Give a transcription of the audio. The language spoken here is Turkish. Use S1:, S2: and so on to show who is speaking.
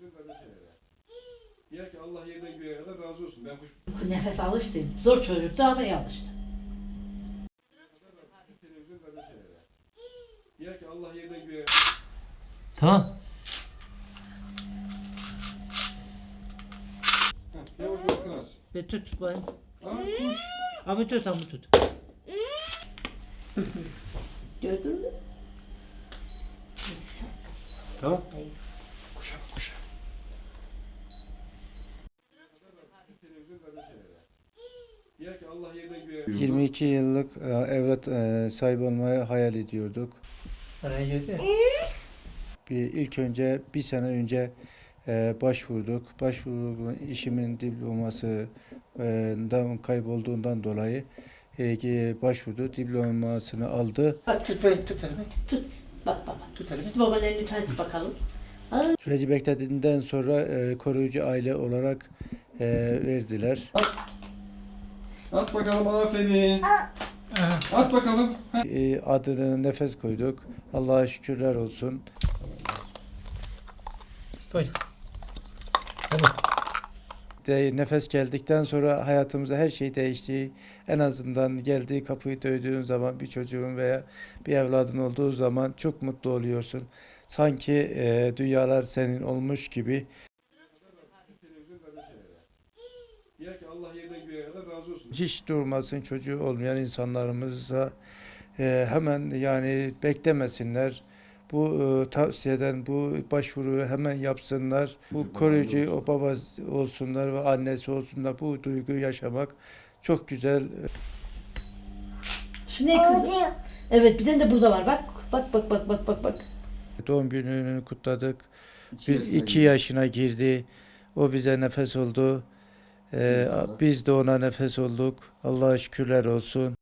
S1: gazetelere. Diyor ki Allah yerden göğe kadar razı olsun. Ben kuş
S2: Nefes alıştı. Zor çocuktu ama iyi alıştı.
S1: Diyor ki Allah yerden göğe
S3: Tamam.
S1: Heh, Yavaş ol kıras.
S3: Ve tut bayım.
S1: Ha kuş.
S3: Abi tut abi tut.
S2: Gördün mü?
S1: Tamam. Kuşa bak kuşa. Televizyon gazetelere. Diyor ki Allah yerden göğe
S4: 22 yıllık e, evlat e, sahibi olmayı hayal ediyorduk.
S3: Girdi.
S4: Bir ilk önce bir sene önce e, başvurduk. Başvurduk işimin diploması e, dan kaybolduğundan dolayı e, ki başvurdu. Diplomasını aldı.
S3: Bak tut bayım tut elimi.
S2: Bak baba.
S3: Tut elimi.
S2: Biz babanın elini tut bakalım.
S4: Süreci beklediğinden sonra e, koruyucu aile olarak e, verdiler.
S1: At bakalım aferin. At bakalım.
S4: E, adını nefes koyduk. Allah'a şükürler olsun.
S3: Tamam.
S4: de nefes geldikten sonra hayatımızda her şey değişti. En azından geldiği kapıyı dövdüğün zaman bir çocuğun veya bir evladın olduğu zaman çok mutlu oluyorsun. Sanki e, dünyalar senin olmuş gibi.
S1: Televizyon gazetelere. Diyor ki Allah yerden göğe kadar razı olsun.
S4: Hiç durmasın çocuğu olmayan insanlarımıza e, hemen yani beklemesinler. Bu e, tavsiyeden bu başvuruyu hemen yapsınlar. Bu koruyucu o baba olsunlar ve annesi olsunlar. Bu duyguyu yaşamak çok güzel.
S2: Şu ne kızım? Evet bir tane de burada var bak. Bak bak bak bak bak bak.
S4: Doğum gününü kutladık. Biz iki yaşına girdi. O bize nefes oldu. Ee, biz de ona nefes olduk. Allah'a şükürler olsun.